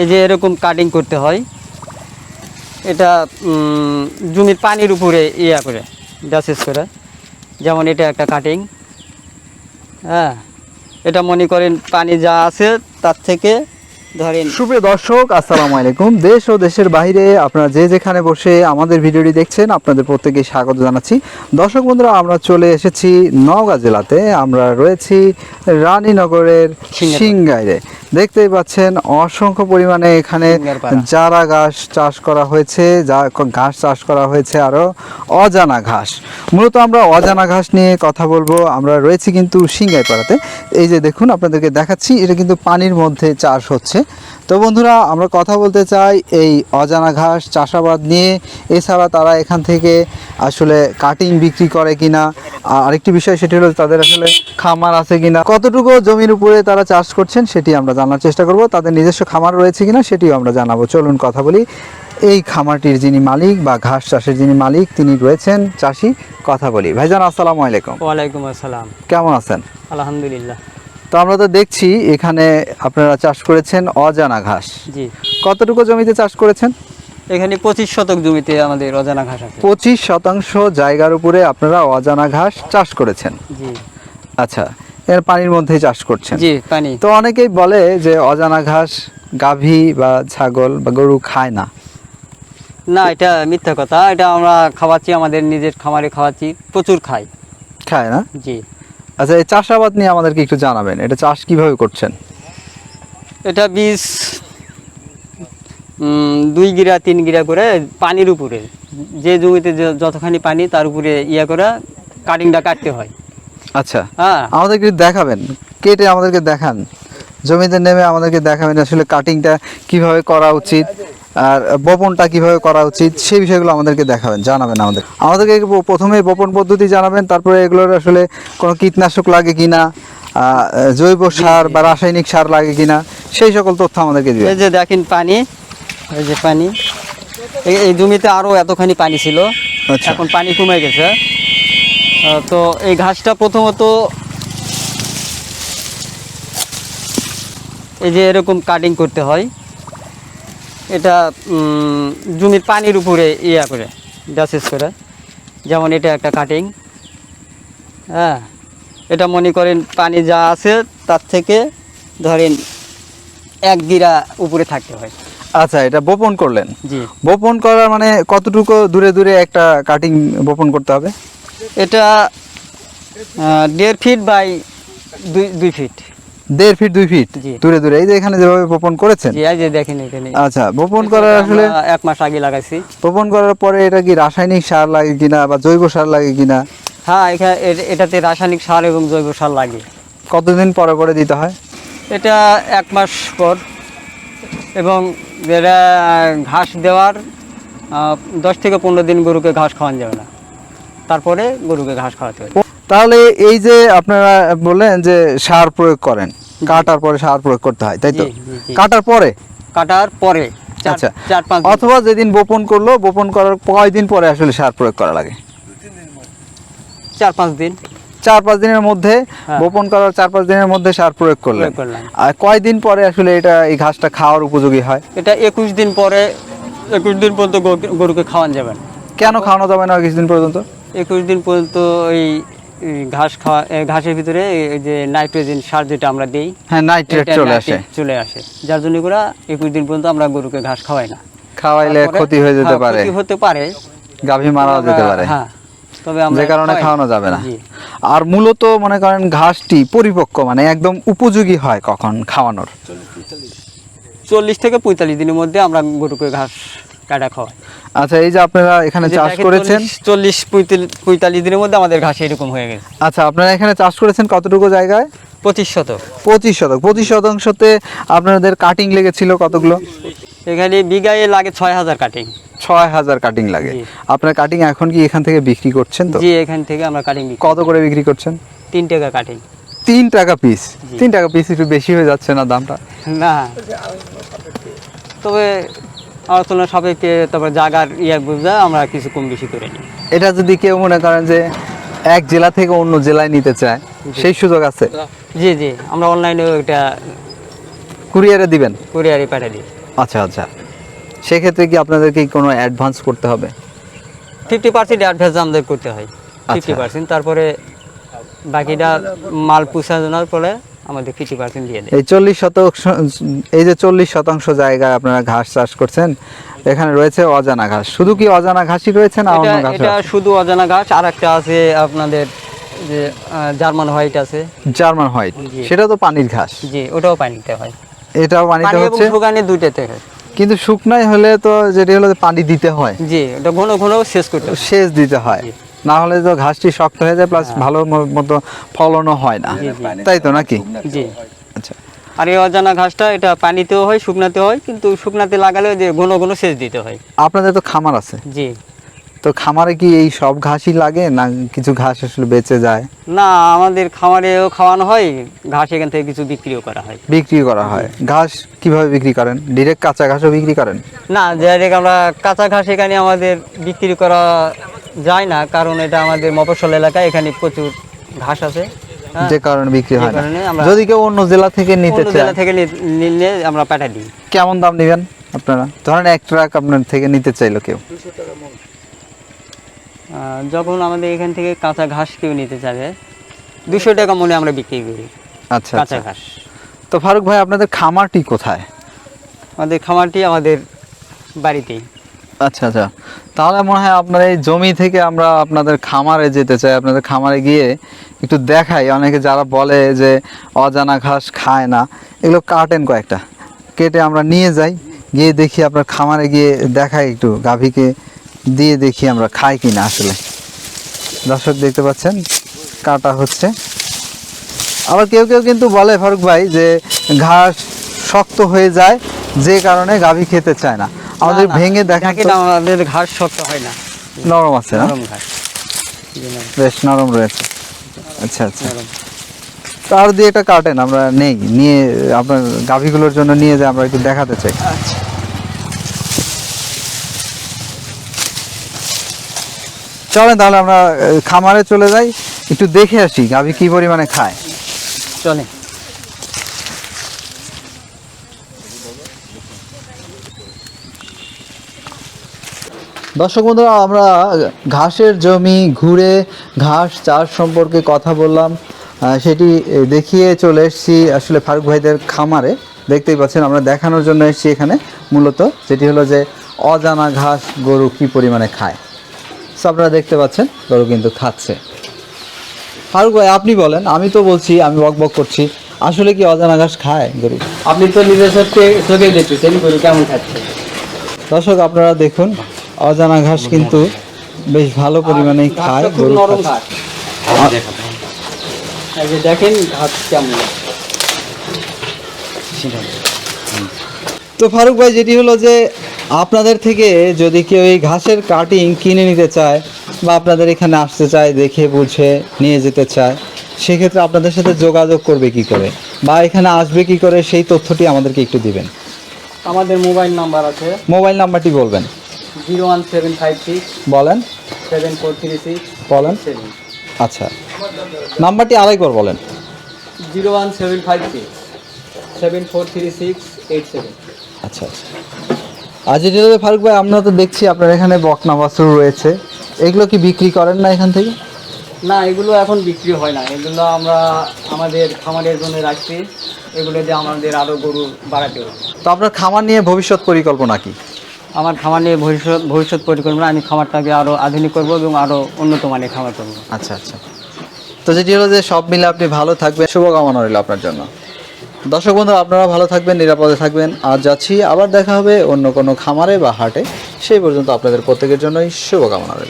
এই যে এরকম কাটিং করতে হয়, এটা জমির পানির উপরে ইয়া করে ব্যাসেস করে। যেমন এটা একটা কাটিং হ্যাঁ? এটা মনে করেন পানি যা আছে তার থেকে ধরেন। সুপ্রিয় দর্শক আসসালামু আলাইকুম। দেশ ও দেশের বাইরে আপনারা যে যেখানে বসে আমাদের ভিডিওটি দেখছেন আপনাদের প্রত্যেকে স্বাগত জানাচ্ছি। দর্শক বন্ধুরা আমরা চলে এসেছি নওগাঁ জেলাতে। আমরা রয়েছি রানীনগরের সিংগাইরে। দেখতেই পাচ্ছেন অসংখ্য পরিমাণে এখানে। চারা ঘাস চাষ করা হয়েছে যা ঘাস চাষ করা হয়েছে আরও অজানা ঘাস। মূলত আমরা অজানা ঘাস নিয়ে কথা বলব। আমরা রয়েছি কিন্তু সিংগাইপাড়াতে এই যে দেখুন আপনাদেরকে দেখাচ্ছি এটা কিন্তু পানির মধ্যে চাষ হচ্ছে। তো বন্ধুরা আমরা কথা বলতে চাই এই অজানা ঘাস চাষাবাদ নিয়ে। এছাড়া তারা এখান থেকে আসলে কাটিং বিক্রি করে কিনা। আর আরেকটি বিষয় সেটি হলো তাদের আসলে খামার আছে কিনা। কতটুকু জমির উপরে তারা চাষ করছেন সেটি আমরা জানার চেষ্টা করব। তাদের নিজস্ব খামার রয়েছে কিনা সেটিও আমরা জানাব। চলুন কথা বলি। এই খামারটির যিনি মালিক বা ঘাস চাষের যিনি মালিক তিনি রয়েছেন চাষি। কথা বলি। ভাইজান আসসালামু আলাইকুম। ওয়ালাইকুম আসসালাম। কেমন আছেন? আলহামদুলিল্লাহ। তো আমরা তো দেখছি এখানে আপনারা চাষ করেছেন অজানা ঘাস। জি। কতটুকু জমিতে চাষ করেছেন? এখানে পঁচিশ শতক জমিতে আমাদের অজানা ঘাস আছে। পঁচিশ শতাংশ জায়গার উপরে আপনারা অজানা ঘাস চাষ করেছেন। জি। আচ্ছা এর পানির মধ্যেই চাষ করছেন। জি পানি। তো অনেকেই বলে যে অজানা ঘাস গাভী বা ছাগল বা গরু খায় না। না এটা মিথ্যা কথা। এটা আমরা খাওয়াচ্ছি আমাদের নিজের খামারে খাওয়াচ্ছি। প্রচুর খাই খায় না? জি। আচ্ছা এই চাষাবাদ নিয়ে আমাদেরকে একটু জানাবেন এটা চাষ কীভাবে করছেন? এটা বীজ দুই গিরা তিন গিরা করে পানির উপরে যে জমিতে যতখানি পানি তার উপরে ইয়া করে কাটিংটা কাটতে হয়। আচ্ছা হ্যাঁ। আমাদেরকে দেখাবেন কেটে আমাদেরকে দেখান জমিতে নেমে আমাদেরকে দেখাবেন আসলে কাটিংটা কীভাবে করা উচিত। আর বপনটা কীভাবে করা উচিত সেই বিষয়গুলো আমাদেরকে দেখাবেন জানাবেন আমাদের। আমাদেরকে প্রথমে বপন পদ্ধতি জানাবেন তারপরে এগুলোর আসলে কোনো কীটনাশক লাগে কিনা আহ, জৈব সার বা রাসায়নিক সার লাগে কিনা সেই সকল তথ্য আমাদেরকে দিবেন। এই যে দেখেন পানি এই যে পানি এই- এই জমিতে আরও এতখানি পানি ছিল আচ্ছা। এখন পানি কমে গেছে। তো এই ঘাসটা প্রথমত এই যে এরকম কাটিং করতে হয়। এটা জমির পানির উপরে ইয়া করে ব্যাসেস করে। যেমন এটা একটা কাটিং হ্যাঁ এটা মনে করেন পানি যা আছে তার থেকে ধরেন এক গিরা উপরে থাকতে হয়। আচ্ছা এটা বপন করলেন? জি। বপন করার মানে কতটুকু দূরে দূরে একটা কাটিং বপন করতে হবে? এটা দেড় ফিট বাই দুই দুই ফিট দেড় ফিট দুই ফিট দূরে দূরে। এই যে এখানে যেভাবে বপন করেছেন? জি এই যে দেখেন এখানে। আচ্ছা বপন করার আসলে এক মাস আগে লাগাইছি। বপন করার পরে এটা কি রাসায়নিক সার লাগে কিনা বা জৈব সার লাগে কিনা? হ্যাঁ এটাতে রাসায়নিক সার এবং জৈব সার লাগে। কতদিন পরে পরে দিতে হয়? এটা এক মাস পর। এবং যেটা ঘাস দেওয়ার দশ থেকে পনেরো দিন গরুকে ঘাস খাওয়ানো যাবে না। তারপরে গরুকে ঘাস খাওয়াতে হবে। তাহলে এই যে আপনারা বললেন যে সার প্রয়োগ করেন কাটার পরে সার প্রয়োগ করতে হয় তাই তো। কাটার পরে? কাটার পরে আচ্ছা। চার পাঁচ অথবা যেদিন বপন করল বপন করার কয়দিন পরে আসলে সার প্রয়োগ করা লাগে? চার পাঁচ দিন। চার পাঁচ দিনের মধ্যে হ্যাঁ। বপন করার চার পাঁচ দিনের মধ্যে সার প্রয়োগ করলেন। করলাম। আর কয়দিন পরে আসলে এটা এই ঘাসটা খাওয়ার উপযোগী হয়? এটা একুশ দিন পরে একুশ দিন পর্যন্ত গরু- গরুকে খাওয়ানো যাবে কেন খাওয়ানো যাবে না কিছুদিন পর্যন্ত? একুশ দিন পর্যন্ত এই ঘাস খাওয়া ঘাসের ভিতরে এই যে নাইট্রোজেন সার যেটা আমরা দিই হ্যাঁ নাইট্রেট চলে আসে। চলে আসে। যার জন্য করে একুশ দিন পর্যন্ত আমরা গরুকে ঘাস খাওয়াই না। খাওয়াইলে ক্ষতি হয়ে যেতে হ্যাঁ, পারে। ক্ষতি হতে পারে। গাভী মারা যেতে পারে। হ্যাঁ তবে আমরা যে কারণে খাওয়ানো যাবে না। আর মূলত মনে করেন ঘাসটি পরিপক্ক মানে একদম উপযোগী হয় কখন খাওয়ানোর। চল্লিশ থেকে পঁয়তাল্লিশ দিনের মধ্যে আমরা গরুকে ঘাস কাটা খাওয়াই আচ্ছা এই যে আপনারা এখানে চাষ করেছেন চল্লিশ- পঁয়তাল্লিশ পঁয়তাল্লিশ দিনের মধ্যে আমাদের ঘাস এরকম হয়ে গেছে। আচ্ছা আপনারা এখানে চাষ করেছেন কতটুকু জায়গায়? পঁচিশ শতক। পঁচিশ শতক। পঁচিশ শতাংশতে আপনাদের কাটিং লেগেছিল কতগুলো? এখানে বিঘায় লাগে ছয় হাজার কাটিং ছয় হাজার কাটিং লাগে। আপনার কাটিং এখন কি এখান থেকে বিক্রি করছেন তো? জি এখান থেকে আমরা কাটিং কত করে। বিক্রি করছেন? তিন টাকা কাটিং তিন টাকা পিস তিন টাকা পিস একটু বেশি হয়ে যাচ্ছে না দামটা? না। তবে আলোচনা সাপেক্ষে তারপর ইয়া বুঝা আমরা কিছু কম বেশি করে নিই। এটা যদি কেউ মনে করেন যে এক জেলা থেকে অন্য জেলায় নিতে চায় সেই সুযোগ আছে? জি জি। আমরা অনলাইনে কুরিয়ারে দিবেন? কুরিয়ারে পাঠিয়ে দিই। আচ্ছা আচ্ছা। সেক্ষেত্রে কি আপনাদেরকে কোনো অ্যাডভান্স করতে হবে? ফিফটি পার্সেন্ট অ্যাডভান্স আমাদের করতে হয়। ফিফটি পার্সেন্ট তারপরে বাকিটা মাল পুষানোর পরে আমাদের ফিফটি পার্সেন্ট দিয়ে দেয়। এই চল্লিশ শতাংশ এই যে চল্লিশ শতাংশ জায়গায় আপনারা ঘাস চাষ করছেন এখানে রয়েছে অজানা ঘাস। শুধু কি অজানা ঘাসই রয়েছে না অন্য ঘাস এটা শুধু অজানা ঘাস আর একটা আছে আপনাদের যে জার্মান হোয়াইট আছে। German white. সেটা তো পানির ঘাস। জি ওটাও পানিতে হয়। এটাও পানিতে হচ্ছে। শুকানি দুইটাতে হয়। কিন্তু শুকনাই হলে তো যেটি হলো পানি দিতে হয়। জি ওটা ঘন ঘন শেষ করতে সেচ দিতে হয়। না হলে তো ঘাসটি শক্ত হয়ে যায় প্লাস ভালো মতো ফলনও হয় না। তাই তো নাকি? জি। আচ্ছা। আর এই অজানা ঘাসটা এটা পানিতেও হয় শুকনাতেও হয় কিন্তু শুকনাতে লাগালে যে ঘন ঘন সেচ দিতে হয়। আপনাদের তো খামার আছে। জি। তো খামারে কি এই সব ঘাসই লাগে না কিছু ঘাস আসলে বেঁচে যায়? না আমাদের খামারেও খাওয়ানো হয় ঘাস এখান থেকে কিছু বিক্রিও করা হয়। বিক্রি করা হয়। ঘাস কীভাবে বিক্রি করেন? ডিরেক্ট কাঁচা ঘাসও বিক্রি করেন? না ডাইরেক্ট আমরা কাঁচা ঘাস এখানে আমাদের বিক্রি করা যায় না কারণ এটা আমাদের মফস্বল এলাকায় এখানে প্রচুর ঘাস আছে। হ্যাঁ। যে কারণে বিক্রি হয় না। যদি কেউ অন্য জেলা থেকে নিতে চায় জেলা থেকে নিলে আমরা পাঠিয়ে দিই। কেমন দাম নেবেন আপনারা? ধরেন এক ট্রাক আপনার থেকে নিতে চাইলো কেউ। যখন আমাদের এখান থেকে কাঁচা ঘাস কেউ নিতে চাবে দুশো টাকা মনে আমরা বিক্রি করি। আচ্ছা কাঁচা আচ্ছা। ঘাস। তো ফারুক ভাই আপনাদের খামারটি কোথায়? আমাদের খামারটি আমাদের বাড়িতেই। আচ্ছা আচ্ছা। তাহলে মনে হয় আপনার এই জমি থেকে আমরা আপনাদের খামারে যেতে চাই, আপনাদের খামারে গিয়ে একটু দেখাই। অনেকে যারা বলে যে অজানা ঘাস খায় না, এগুলো কাটেন কয়েকটা। কেটে আমরা নিয়ে যাই, গিয়ে দেখি আপনার খামারে গিয়ে দেখাই একটু, গাভীকে দিয়ে দেখি আমরা খাই কিনা আসলে। দর্শক দেখতে পাচ্ছেন, কাটা হচ্ছে। আবার কেউ কেউ কিন্তু বলে ফারুক ভাই যে ঘাস শক্ত হয়ে যায় যে কারণে গাভী খেতে চায় না। আমাদের ভেঙে দেখা আমাদের ঘাস শক্ত হয় না। নরম আছে নরম ঘাস। বেশ নরম রয়েছে। আচ্ছা আচ্ছা। তার দিয়ে এটা কাটেন আমরা নেই। নিয়ে আপনার গাভীগুলোর জন্য নিয়ে যে আমরা একটু দেখাতে চাই। আচ্ছা। চলেন তাহলে আমরা খামারে চলে যাই। একটু দেখে আসি গাভী কি পরিমাণে খায়। চলে দর্শক বন্ধুরা আমরা ঘাসের জমি ঘুরে ঘাস চাষ সম্পর্কে কথা বললাম। সেটি দেখিয়ে চলে এসেছি আসলে ফারুক ভাইদের খামারে। দেখতেই পাচ্ছেন আমরা দেখানোর জন্য এসেছি এখানে। মূলত যেটি হলো যে অজানা ঘাস গরু কি পরিমাণে খায়। সো আপনারা দেখতে পাচ্ছেন গরু কিন্তু খাচ্ছে। ফারুক ভাই আপনি বলেন আমি তো বলছি আমি বক বক করছি। আসলে কি অজানা ঘাস খায় গরু? আপনি তো নিজের চোখে চোখে দেখতেছেন গরু কেমন খাচ্ছে। দর্শক আপনারা দেখুন অজানা ঘাস কিন্তু বেশ ভালো পরিমাণে খায় গরু দেখেন ঘাস কেমন। তো ফারুক ভাই যেটি হলো যে আপনাদের থেকে যদি কেউ এই ঘাসের কাটিং কিনে নিতে চায় বা আপনাদের এখানে আসতে চায় দেখে বুঝে নিয়ে যেতে চায় সেক্ষেত্রে আপনাদের সাথে যোগাযোগ করবে কি করে? বা এখানে আসবে কি করে? সেই তথ্যটি আমাদেরকে একটু দিবেন। আমাদের মোবাইল নাম্বার আছে। মোবাইল নাম্বারটি বলবেন। Zero one seven five six. বলেন। Seven four three six. বলেন। সেভেন আচ্ছা। নাম্বারটি আরেকবার বলেন। Zero one seven five six. Seven four three six eight seven. আচ্ছা আচ্ছা। যে ফারুক ভাই আমরা তো দেখছি আপনার এখানে বকনা বাছুর রয়েছে। এগুলো কি বিক্রি করেন না এখান থেকে? না এগুলো এখন বিক্রি হয় না। এগুলো আমরা আমাদের খামারের জন্য রাখছি। এগুলো দিয়ে আমাদের আরও গরু বাড়াতে হবে। তো আপনার খামার নিয়ে ভবিষ্যৎ পরিকল্পনা কি? আমার খামার নিয়ে ভবিষ্যৎ ভবিষ্যৎ পরিকল্পনা, আমি খামারটাকে আরও আধুনিক করব এবং আরও উন্নত মানের খামার করব। আচ্ছা আচ্ছা। তো যেটি হলো যে সব মিলে আপনি ভালো থাকবেন। শুভকামনা রইল আপনার জন্য। দর্শক বন্ধু, আপনারা ভালো থাকবেন, নিরাপদে থাকবেন। আজ যাচ্ছি, আবার দেখা হবে অন্য কোনো খামারে বা হাটে। সেই পর্যন্ত আপনাদের প্রত্যেকের জন্যই শুভকামনা রইল।